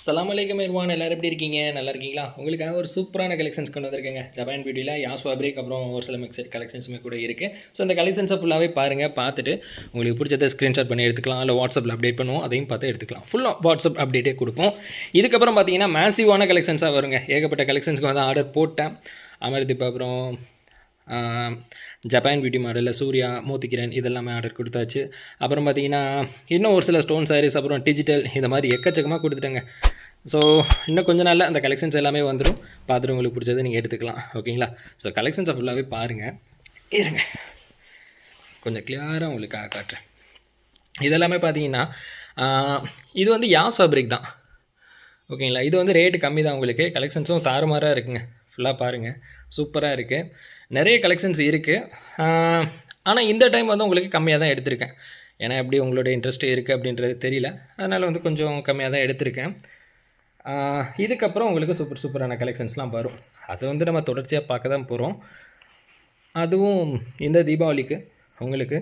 சலாம் அலைக்கம் இருவான் எல்லோரும் எப்படி இருக்கீங்க? நல்லா இருக்கீங்களா? உங்களுக்காக ஒரு சூப்பரான கலெக்ஷன்ஸ் கொண்டு வந்திருக்கேங்க. ஜப்பான் பியூட்டியில் யாஸ் ஃபேப்ரிக் அப்புறம் ஒரு சில மிக்சட் கலெக்ஷன்ஸுமே கூட இருக்குது ஸோ அந்த கலெக்ஷன்ஸை ஃபுல்லாகவே பாருங்கள் பார்த்துட்டு உங்களுக்கு பிடிச்சதை ஸ்க்ரீன்ஷாட் பண்ணி எடுத்துக்கலாம். இல்லை வாட்ஸ்அப்பில் அப்டேட் பண்ணுவோம். அதையும் பார்த்து எடுத்துக்கலாம். ஃபுல்லாக வாட்ஸ்அப் அப்டேட்டே கொடுப்போம். இதுக்கப்புறம் பார்த்தீங்கன்னா மேசிவான கலெக்ஷன்ஸாக வருங்க. ஏகப்பட்ட கலெக்ஷன்ஸ்க்கு வந்து ஆர்டர் போட்டேன். அமர்தீப் அப்புறம் ஜப்பான் பியூட்டி மாடலில் சூர்யா மோத்திக்கிரன் இதெல்லாமே ஆர்டர் கொடுத்தாச்சு. அப்புறம் பார்த்தீங்கன்னா இன்னும் ஒரு சில ஸ்டோன் சாரீஸ் அப்புறம் டிஜிட்டல் இந்த மாதிரி எக்கச்சக்கமாக கொடுத்துட்டேங்க. ஸோ இன்னும் கொஞ்ச நாளில் அந்த கலெக்ஷன்ஸ் எல்லாமே வந்துடும் பார்த்துட்டு உங்களுக்கு பிடிச்சதை நீங்கள் எடுத்துக்கலாம் ஓகேங்களா ஸோ கலெக்ஷன்ஸை ஃபுல்லாகவே பாருங்கள் இருங்க. கொஞ்சம் கிளியராக உங்களுக்கு காட்டுறேன். இதெல்லாமே பார்த்தீங்கன்னா இது வந்து யாஸ் ஃபேப்ரிக் தான் ஓகேங்களா இது வந்து ரேட்டு கம்மி தான் உங்களுக்கு. கலெக்ஷன்ஸும் தாறுமாறாக இருக்குங்க. ஃபுல்லாக பாருங்கள் சூப்பராக இருக்குது நிறைய கலெக்ஷன்ஸ் இருக்குது ஆனால் இந்த டைம் வந்து உங்களுக்கு கம்மியாக தான் எடுத்திருக்கேன். ஏன்னா எப்படி உங்களுடைய இன்ட்ரெஸ்ட் இருக்குது அப்படின்றது தெரியல. அதனால் வந்து கொஞ்சம் கம்மியாக தான் எடுத்திருக்கேன். இதுக்கப்புறம் உங்களுக்கு சூப்பர் சூப்பரான கலெக்ஷன்ஸ்லாம் வரும். அது வந்து நம்ம தொடர்ச்சியாக பார்க்க தான் போகிறோம் அதுவும் இந்த தீபாவளிக்கு உங்களுக்கு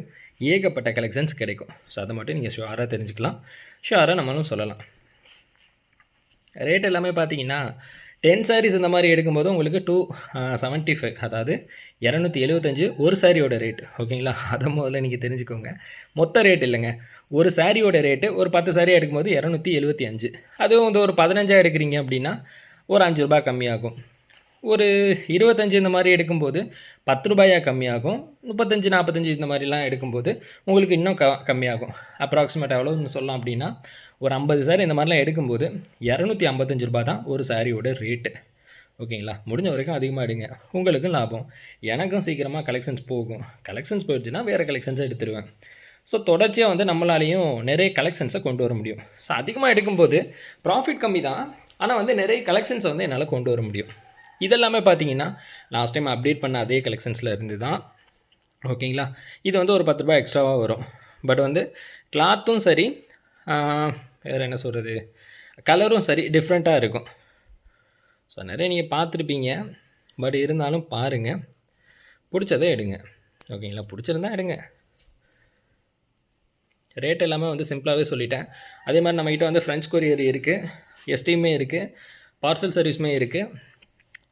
ஏகப்பட்ட கலெக்ஷன்ஸ் கிடைக்கும். ஸோ அதை மட்டும் நீங்கள் ஷுவராக தெரிஞ்சுக்கலாம். ஷுவராக நம்மளும் சொல்லலாம். ரேட் எல்லாமே பார்த்தீங்கன்னா டென் சாரீஸ் இந்த மாதிரி எடுக்கும்போது உங்களுக்கு டூ செவன்ட்டி ஃபைவ் அதாவது இரநூத்தி எழுபத்தஞ்சு ஒரு சாரியோட ரேட் ஓகேங்களா அதை முதல்ல நீங்கள் தெரிஞ்சுக்கோங்க. மொத்த ரேட் இல்லைங்க. ஒரு சாரியோட ரேட்டு ஒரு பத்து சாரி எடுக்கும்போது இரநூத்தி எழுபத்தி அஞ்சு. அதுவும் வந்து ஒரு பதினஞ்சாக எடுக்கிறீங்க அப்படின்னா ஒரு அஞ்சு ரூபாய் கம்மியாகும். ஒரு இருபத்தஞ்சி இந்த மாதிரி எடுக்கும்போது பத்து ரூபாயா கம்மியாகும் முப்பத்தஞ்சு நாற்பத்தஞ்சு இந்த மாதிரிலாம் எடுக்கும்போது உங்களுக்கு இன்னும் க கம்மியாகும். அப்ராக்சிமேட் எவ்வளோன்னு சொல்லலாம் அப்படின்னா ஒரு ஐம்பது சாரி இந்த மாதிரிலாம் எடுக்கும்போது இரநூத்தி ஐம்பத்தஞ்சு ரூபா தான் ஒரு சாரியோட ரேட்டு ஓகேங்களா? முடிஞ்ச வரைக்கும் அதிகமாக எடுங்க. உங்களுக்கும் லாபம். எனக்கும் சீக்கிரமாக கலெக்ஷன்ஸ் போகும். கலெக்ஷன்ஸ் போயிடுச்சுன்னா வேறு கலெக்ஷன்ஸை எடுத்துருவேன். ஸோ தொடர்ச்சியாக வந்து நம்மளாலையும் நிறைய கலெக்ஷன்ஸை கொண்டு வர முடியும். ஸோ அதிகமாக எடுக்கும்போது ப்ராஃபிட் கம்மி தான் ஆனால் வந்து நிறைய கலெக்ஷன்ஸை வந்து என்னால் கொண்டு வர முடியும். இதெல்லாமே பார்த்தீங்கன்னா லாஸ்ட் டைம் அப்டேட் பண்ண அதே கலெக்ஷன்ஸில் இருந்து தான். ஓகேங்களா? இது வந்து ஒரு பத்து ரூபாய் எக்ஸ்ட்ராவாக வரும். பட் வந்து கிளாத்தும் சரி வேறு என்ன சொல்கிறது கலரும் சரி டிஃப்ரெண்ட்டாக இருக்கும். ஸோ நிறைய நீங்கள் பார்த்துருப்பீங்க. பட் இருந்தாலும் பாருங்கள் பிடிச்சதே எடுங்க. ஓகேங்களா? பிடிச்சிருந்தா எடுங்க. ரேட் எல்லாமே வந்து சிம்பிளாகவே சொல்லிட்டேன். அதே மாதிரி நம்மக்கிட்ட வந்து ஃப்ரெஞ்ச் கொரியர் இருக்குது எஸ்டியுமே இருக்குது பார்சல் சர்வீஸுமே இருக்குது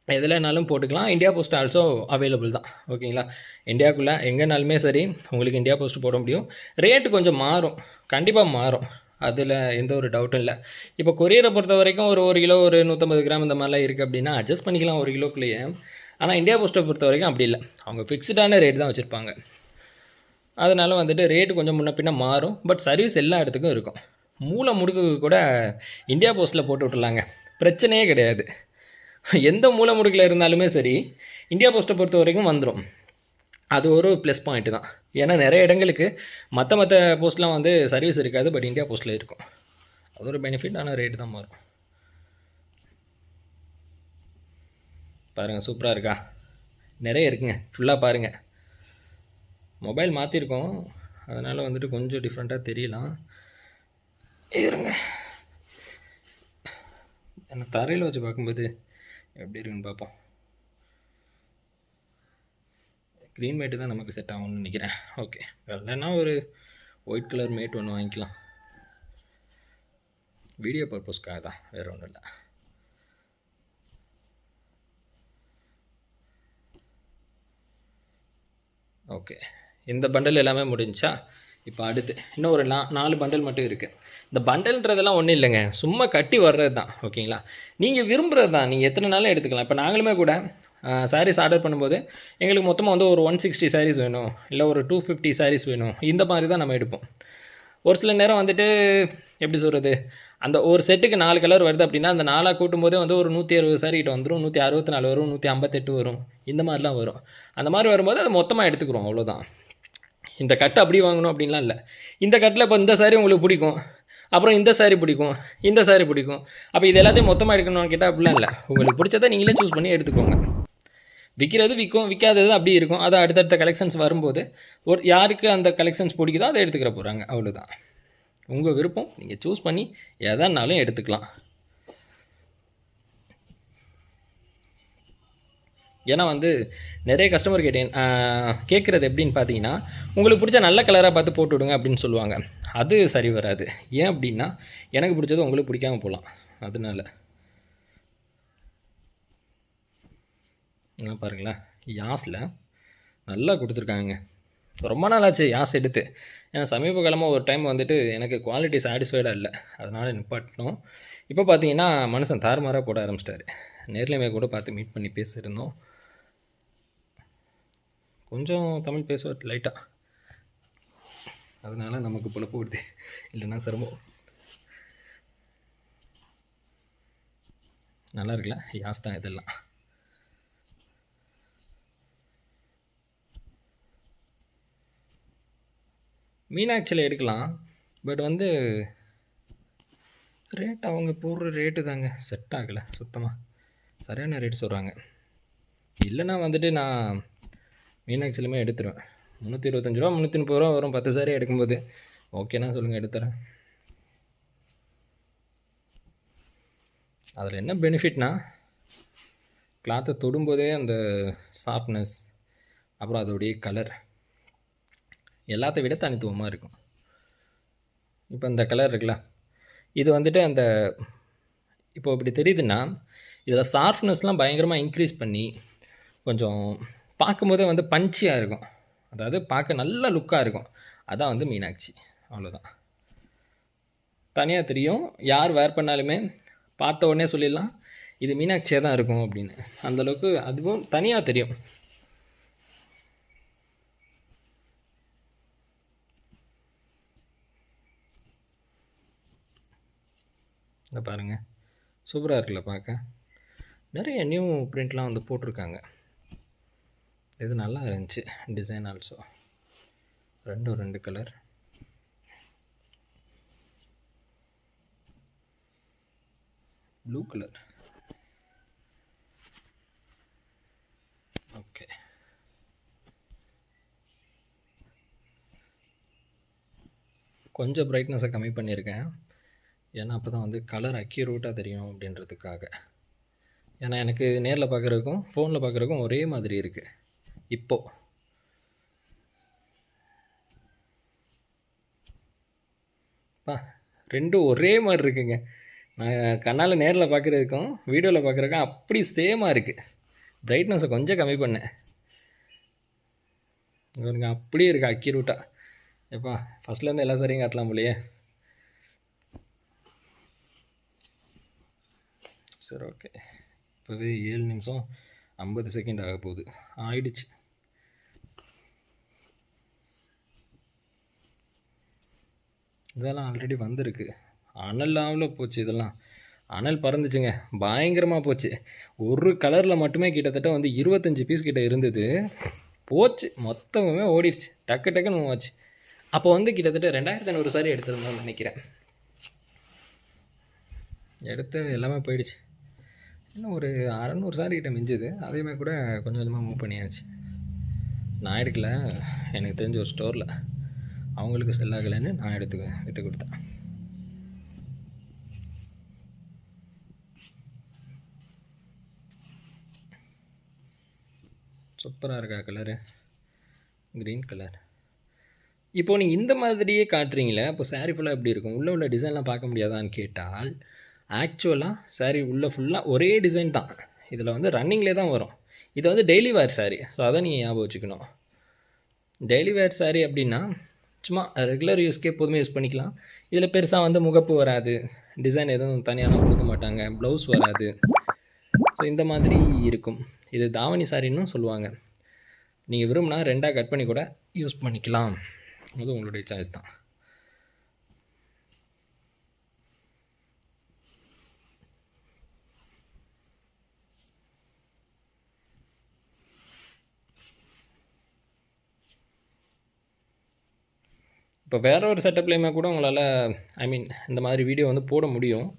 எதுலனாலும் போட்டுக்கலாம். இந்தியா போஸ்ட் ஆல்சோ அவைலபிள் தான். ஓகேங்களா இந்தியாவுக்குள்ளே எங்கேனாலுமே சரி உங்களுக்கு இந்தியா போஸ்ட் போட முடியும். ரேட்டு கொஞ்சம் மாறும். கண்டிப்பாக மாறும். அதில் எந்த ஒரு டவுட்டும் இல்லை. இப்போ கொரியரை பொறுத்த வரைக்கும் ஒரு ஒரு கிலோ ஒரு நூற்றம்பது கிராம் இந்த மாதிரிலாம் இருக்குது அப்படின்னா அட்ஜஸ்ட் பண்ணிக்கலாம் ஒரு கிலோக்குள்ளேயே. ஆனால் இந்தியா போஸ்ட்டை பொறுத்த வரைக்கும் அப்படி இல்லை. அவங்க ஃபிக்ஸ்டான ரேட் தான் வச்சுருப்பாங்க. அதனால வந்துட்டு ரேட்டு கொஞ்சம் முன்ன பின்ன மாறும். பட் சர்வீஸ் எல்லா இடத்துக்கும் இருக்கும். மூளை முடுக்கு கூட இந்தியா போஸ்ட்டில் போட்டு விட்டுலாங்க பிரச்சனையே கிடையாது. எந்த மூலை இருந்தாலுமே சரி இந்தியா போஸ்ட்டை பொறுத்த வரைக்கும் வந்துடும் அது ஒரு ப்ளஸ் பாயிண்ட்டு தான். ஏன்னா நிறைய இடங்களுக்கு மற்ற மற்ற போஸ்ட்லாம் வந்து சர்வீஸ் இருக்காது பட் இந்தியா போஸ்ட்டில் இருக்கும். அது ஒரு பெனிஃபிட் ஆனால் ரேட்டு தான் மாறும். பாருங்கள் சூப்பராக இருக்கா? நிறைய இருக்குங்க. ஃபுல்லாக பாருங்கள் மொபைல் மாற்றிருக்கோம் அதனால் வந்துட்டு கொஞ்சம் டிஃப்ரெண்ட்டாக தெரியலாம். இருங்க. என்ன தரையில் வச்சு பார்க்கும்போது எப்படி இருக்குன்னு பார்ப்போம். க்ரீன் மேட்டு தான் நமக்கு செட் ஆகும்னு நினைக்கிறேன். ஓகே வேலைன்னா ஒரு ஒயிட் கலர் மேட் ஒன்று வாங்கிக்கலாம். வீடியோ பர்பஸ்க்காக தான். வேறு ஒன்றும் இல்லை. ஓகே இந்த பண்டல் எல்லாமே முடிஞ்சா இப்போ அடுத்து இன்னும் ஒரு நா நாலு பண்டல் மட்டும் இருக்குது இந்த பண்டல்ன்றதெல்லாம் ஒன்றும் இல்லைங்க. சும்மா கட்டி வர்றது தான் ஓகேங்களா நீங்கள் விரும்புகிறது தான் நீங்கள் எத்தனை நாளும் எடுத்துக்கலாம். இப்போ நாங்களுமே கூட சாரீஸ் ஆர்டர் பண்ணும்போது எங்களுக்கு மொத்தமாக வந்து ஒரு ஒன் சிக்ஸ்டி சாரீஸ் வேணும். இல்லை ஒரு டூ ஃபிஃப்டி சாரீஸ் வேணும். இந்த மாதிரி தான் நம்ம எடுப்போம். ஒரு சில நேரம் வந்துட்டு எப்படி சொல்கிறது அந்த ஒரு செட்டுக்கு நாலு கலர் வருது அப்படின்னா அந்த நாலாக கூட்டும்போதே வந்து ஒரு நூற்றி அறுபது சாரி கிட்ட வந்துடும் நூற்றி அறுபத்தி நாலு வரும் நூற்றி ஐம்பத்தெட்டு வரும். இந்த மாதிரிலாம் வரும். அந்த மாதிரி வரும்போது அதை மொத்தமாக எடுத்துக்கிறோம் அவ்வளோதான் இந்த கட்டு அப்படி வாங்கணும் அப்படின்லாம் இல்லை. இந்த கட்டில் இப்போ இந்த சாரி உங்களுக்கு பிடிக்கும். அப்புறம் இந்த சாரி பிடிக்கும். இந்த சாரி பிடிக்கும். அப்போ இது எல்லாத்தையும் மொத்தமாக எடுக்கணும்னு கேட்டால் அப்படிலாம் இல்லை. உங்களுக்கு பிடிச்சதை நீங்களே சூஸ் பண்ணி எடுத்துக்கோங்க. விற்கிறது விற்கும் விற்காதது அப்படி இருக்கும். அது அடுத்தடுத்த கலெக்ஷன்ஸ் வரும்போது ஒரு யாருக்கு அந்த கலெக்ஷன்ஸ் பிடிக்குதோ அதை எடுத்துக்கிற போகிறாங்க அவ்வளோதான் உங்கள் விருப்பம். நீங்கள் சூஸ் பண்ணி எதானாலும் எடுத்துக்கலாம். ஏன்னா வந்து நிறைய கஸ்டமர் கேட்டேன் கேட்குறது எப்படின்னு பார்த்தீங்கன்னா உங்களுக்கு பிடிச்ச நல்ல கலராக பார்த்து போட்டு விடுங்க அப்படின்னு சொல்லுவாங்க. அது சரி வராது. ஏன் அப்படின்னா எனக்கு பிடிச்சது உங்களுக்கு பிடிக்காம போகலாம் அதனால. என்ன பாருங்களேன். யாஸில் நல்லா கொடுத்துருக்காங்க. ரொம்ப நாள் ஆச்சு யாஸ் எடுத்து. ஏன்னா சமீப காலமாக ஒரு டைம் வந்துட்டு எனக்கு குவாலிட்டி சாட்டிஸ்ஃபைடாக இல்லை. அதனால் நிப்பாட்டினோம். இப்போ பார்த்தீங்கன்னா மனுஷன் தாறுமாறாக போட ஆரம்பிச்சிட்டாரு. நேர்லேயுமே கூட பார்த்து மீட் பண்ணி பேசியிருந்தோம். கொஞ்சம் தமிழ் பேசுவார் லைட்டாக அதனால் நமக்கு பொழப்பு வருது. இல்லைன்னா சிரமம். நல்லா இருக்குல்ல? யாஸ் தான் இதெல்லாம். மீனாட்சியில் எடுக்கலாம். பட் வந்து ரேட் அவங்க போடுற ரேட்டு தாங்க. செட் ஆகலை சுத்தமாக சரியான ரேட் சொல்கிறாங்க இல்லைன்னா வந்துட்டு நான் மீனாட்சியிலுமே எடுத்துருவேன். முந்நூற்றி இருபத்தஞ்சி ரூபா முந்நூற்றி முப்பது ரூபா வரும். பத்து சாரி எடுக்கும்போது. ஓகேண்ணா சொல்லுங்கள் எடுத்துறேன். அதில் என்ன பெனிஃபிட்னா கிளாத்தை தொடும்போதே அந்த சாஃப்ட்னஸ் அப்புறம் அதோடைய கலர் எல்லாத்த விட தனித்துவமாக இருக்கும். இப்போ இந்த கலர் இருக்குல்ல இது வந்துட்டு அந்த இப்போ இப்படி தெரியுதுன்னா இதில் சாஃப்ட்னஸ்லாம் பயங்கரமாக இன்க்ரீஸ் பண்ணி கொஞ்சம் பார்க்கும்போதே வந்து பஞ்சியாக இருக்கும். அதாவது பார்க்க நல்ல லுக்காக இருக்கும். அதான் வந்து மீனாட்சி. அவ்வளோதான் தனியாக தெரியும். யார் வேர் பண்ணாலுமே பார்த்த உடனே சொல்லிடலாம். இது மீனாட்சியாக தான் இருக்கும் அப்படின்னு. அந்தளவுக்கு அதுவும் தனியாக தெரியும். இந்த பாருங்கள் சூப்பராக இருக்குல்ல பார்க்க. நிறைய நியூ பிரிண்ட்லாம் வந்து போட்டிருக்காங்க. இது நல்லா இருந்துச்சு டிசைன் ஆல்சோ ரெண்டும் ரெண்டு கலர் ப்ளூ கலர் ஓகே கொஞ்சம் ப்ரைட்னஸை கம்மி பண்ணியிருக்கேன். ஏன்னா அப்போ தான் வந்து கலர் அக்யூரேட்டாக தெரியும் அப்படின்றதுக்காக. ஏன்னா எனக்கு நேரில் பார்க்குறதுக்கும் ஃபோனில் பார்க்குறதுக்கும் ஒரே மாதிரி இருக்குது இப்போது பா ரெண்டும் ஒரே மாதிரி இருக்குங்க. நான் கண்ணால் நேரில் பார்க்குறதுக்கும் வீடியோவில் பார்க்குறதுக்கும் அப்படி சேமாக இருக்குது பிரைட்னஸை கொஞ்சம் கம்மி பண்ணேன். இவருங்க அப்படியே இருக்குது அக்யூரூட்டாக எப்பா ஃபஸ்ட்லேருந்து எல்லா சரியும் காட்டலாம் போலையே. சரி ஓகே இப்போவே ஏழு நிமிஷம் ஐம்பது செகண்ட் ஆக போகுது. ஆயிடுச்சு. இதெல்லாம் ஆல்ரெடி வந்திருக்கு. அனல் போச்சு இதெல்லாம். அனல் பறந்துச்சுங்க. பயங்கரமாக போச்சு. ஒரு கலரில் மட்டுமே கிட்டத்தட்ட வந்து இருபத்தஞ்சி பீஸ் கிட்ட இருந்தது. போச்சு. மொத்தமுமே ஓடிடுச்சு. டக்கு டக்குன்னு ஆச்சு. அப்போ வந்து கிட்டத்தட்ட ரெண்டாயிரத்தி ஐநூறு சாரி எடுத்திருந்தோம்னு நினைக்கிறேன். எடுத்து எல்லாமே போயிடுச்சு. இன்னும் ஒரு அறநூறு சாரி கிட்ட மிஞ்சுது. அதேமாதிரி கூட கொஞ்சம் கொஞ்சமாக மூவ் பண்ணியாச்சு. நான் எடுக்கல. எனக்கு தெரிஞ்ச ஒரு ஸ்டோரில் அவங்களுக்கு செல்லாகலைன்னு நான் எடுத்து விற்று கொடுத்தேன். சூப்பராக இருக்கா கலரு க்ரீன் கலர் இப்போ நீங்கள் இந்த மாதிரியே காட்டுறீங்களே இப்போ saree ஃபுல்லாக எப்படி இருக்கும்? உள்ளே உள்ள டிசைன்லாம் பார்க்க முடியாதான்னு கேட்டால் ஆக்சுவலாக saree உள்ளே ஃபுல்லாக ஒரே டிசைன் தான். இதில் வந்து ரன்னிங்லேயே தான் வரும். இது வந்து டெய்லி வேர் saree. ஸோ அதை நீங்கள் ஞாபகம் வச்சுக்கணும். டெய்லி வேர் saree அப்படின்னா சும்மா ரெகுலர் யூஸ்க்கே எப்போதுமே யூஸ் பண்ணிக்கலாம். இதில் பெருசாக வந்து முகப்பு வராது. டிசைன் எதுவும் தனியாலாம் கொடுக்க மாட்டாங்க. ப்ளவுஸ் வராது. ஸோ இந்த மாதிரி இருக்கும். இது தாவணி சாரின்னு சொல்லுவாங்க. நீங்கள் விரும்பினா ரெண்டாக கட் பண்ணி கூட யூஸ் பண்ணிக்கலாம். அது உங்களுடைய சாய்ஸ் தான். இப்போ வேறு ஒரு செட்டப்லேயுமே கூட உங்களால் ஐ மீன் இந்த மாதிரி வீடியோ வந்து போட முடியும்.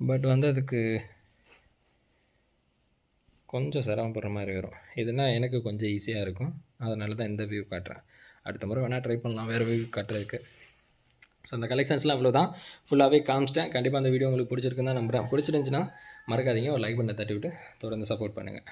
பட் வந்து அதுக்கு கொஞ்சம் சிரமப்படுற மாதிரி வரும். இதுனா எனக்கு கொஞ்சம் ஈஸியாக இருக்கும். அதனால தான் இந்த வியூ காட்டுறேன். அடுத்த முறை வேணால் ட்ரை பண்ணலாம். வேறு வியூ காட்டுறதுக்கு. ஸோ அந்த கலெக்ஷன்ஸ்லாம் அவ்வளோ தான் ஃபுல்லாகவே காமிச்சிட்டேன். கண்டிப்பாக அந்த வீடியோ உங்களுக்கு பிடிச்சிருக்குன்னு தான் நம்புகிறேன் பிடிச்சிருந்துச்சின்னா மறக்காதீங்க. ஒரு லைக் பண்ண தட்டி விட்டு தொடர்ந்து சப்போர்ட் பண்ணுங்கள்